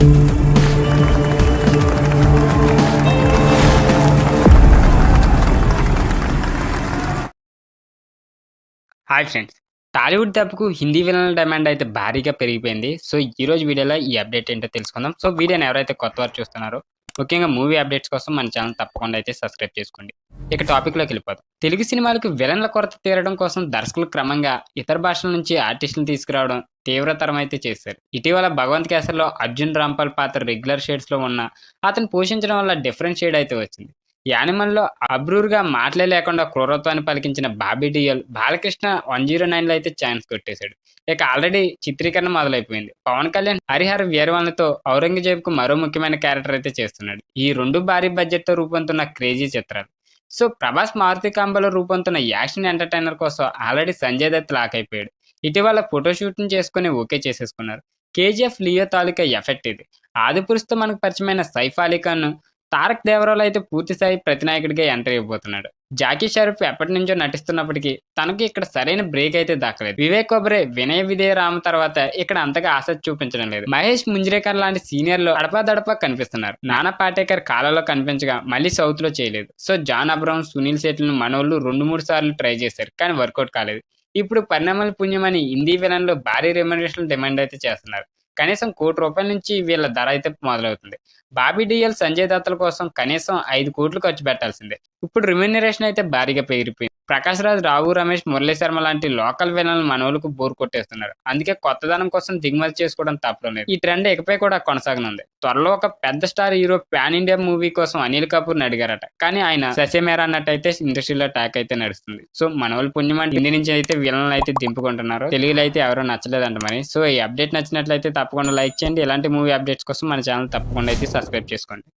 Hi friends Tollywood దెబ్బకు హిందీ విలన్ల demand అయితే భారీగా పెరిగిపోయింది. సో ఈ రోజు వీడియోలో ఈ అప్డేట్ ఏంటో తెలుసుకుందాం. సో వీడియోని ఎవరైతే కొత్త వారు చూస్తున్నారో ముఖ్యంగా మూవీ అప్డేట్స్ కోసం మన ఛానల్ తప్పకుండా అయితే సబ్స్క్రైబ్ చేసుకోండి. ఇక టాపిక్లోకి వెళ్ళిపోదాం. తెలుగు సినిమాలకు విలన్ల కొరత తీరడం కోసం దర్శకులు క్రమంగా ఇతర భాషల నుంచి ఆర్టిస్టులను తీసుకురావడం తీవ్రతరం అయితే చేశారు. ఇటీవల భగవంత్ కేసర్లో అర్జున్ రాంపాల్ పాత్ర రెగ్యులర్ షేడ్స్లో ఉన్న అతను పోషించడం వల్ల డిఫరెంట్ షేడ్ అయితే వచ్చింది. యానిమల్లో అబ్రూర్గా మాటలే లేకుండా క్రూరత్వాన్ని పలికించిన బాబీ డియల్ బాలకృష్ణ వన్ జీరో నైన్లో అయితే ఛాన్స్ కొట్టేశాడు. ఇక ఆల్రెడీ చిత్రీకరణ మొదలైపోయింది. పవన్ కళ్యాణ్ హరిహర వీరవాళ్ళతో ఔరంగజేబ్కు మరో ముఖ్యమైన క్యారెక్టర్ అయితే చేస్తున్నాడు. ఈ రెండు భారీ బడ్జెట్తో రూపొందుతున్న క్రేజీ చిత్రాలు. సో ప్రభాస్ మారుతి కాంబలో రూపొందుతున్న యాక్షన్ ఎంటర్టైనర్ కోసం ఆల్రెడీ సంజయ్ దత్ లాక్ అయిపోయాడు. ఇటీవల ఫోటోషూట్ని చేసుకుని ఓకే చేసేసుకున్నారు. కేజీఎఫ్ లియో తాలూకా ఎఫెక్ట్ ఇది. ఆదిపురుషుతో మనకు పరిచయమైన సైఫ్ అలీ ఖాన్ తారక్ దేవరాలు అయితే పూర్తి స్థాయి ప్రతినాయకుడిగా ఎంటర్ అయిపోతున్నాడు. జాకీ షరఫ్ ఎప్పటి నుంచో నటిస్తున్నప్పటికీ తనకి ఇక్కడ సరైన బ్రేక్ అయితే దక్కలేదు. వివేక్ ఒబరే వినయ విజయ రామ తర్వాత ఇక్కడ అంతగా ఆసక్తి చూపించడం లేదు. మహేష్ ముంజరేకర్ లాంటి సీనియర్లు అడపా దడపా కనిపిస్తున్నారు. నానా పాటేకర్ కాలలో కనిపించగా మళ్ళీ సౌత్లో చేయలేదు. సో జాన్ అబ్రౌన్ సునీల్ శెట్లను మనోళ్ళు రెండు మూడు సార్లు ట్రై చేశారు కానీ వర్కౌట్ కాలేదు. ఇప్పుడు పరిణామాల పుణ్యమని హిందీ విలన్లు భారీ రెమ్యునరేషన్ డిమాండ్ అయితే చేస్తున్నారు. కనీసం కోటి రూపాయల నుంచి వీళ్ళ ధర అయితే మొదలవుతుంది. బాబీ డిఎల్ సంజయ్ దత్తల కోసం కనీసం ఐదు కోట్లు ఖర్చు పెట్టాల్సిందే. ఇప్పుడు రిమ్యూనరేషన్ అయితే భారీగా పెరిగిపోయింది. ప్రకాష్ రాజ్ రావు రమేష్ మురళీ శర్మ లాంటి లోకల్ విలన్లు మనవులకు బోర్ కొట్టేస్తున్నారు. అందుకే కొత్తదనం కోసం దిగుమతి చేసుకోవడం తప్పడం లేదు. ఈ ట్రెండ్ ఇకపై కూడా కొనసాగనుంది. త్వరలో ఒక పెద్ద star hero pan India movie కోసం అనిల్ కపూర్ అడిగారట. కానీ ఆయన ససేమేరా అన్నట్టయితే ఇండస్ట్రీలో ట్యాక్ అయితే నడుస్తుంది. సో మనవల్ పుణ్యం అంటే హిందీ నుంచి అయితే విలన్లు అయితే దింపుకుంటున్నారు. తెలుగులో అయితే ఎవరో నచ్చలేదంట మరి. సో ఈ అప్డేట్ నచ్చినట్లయితే తప్పకుండా లైక్ చేయండి. ఇలాంటి మూవీ అప్డేట్స్ కోసం మన ఛానల్ తప్పకుండా అయితే సబ్స్క్రైబ్ చేసుకోండి.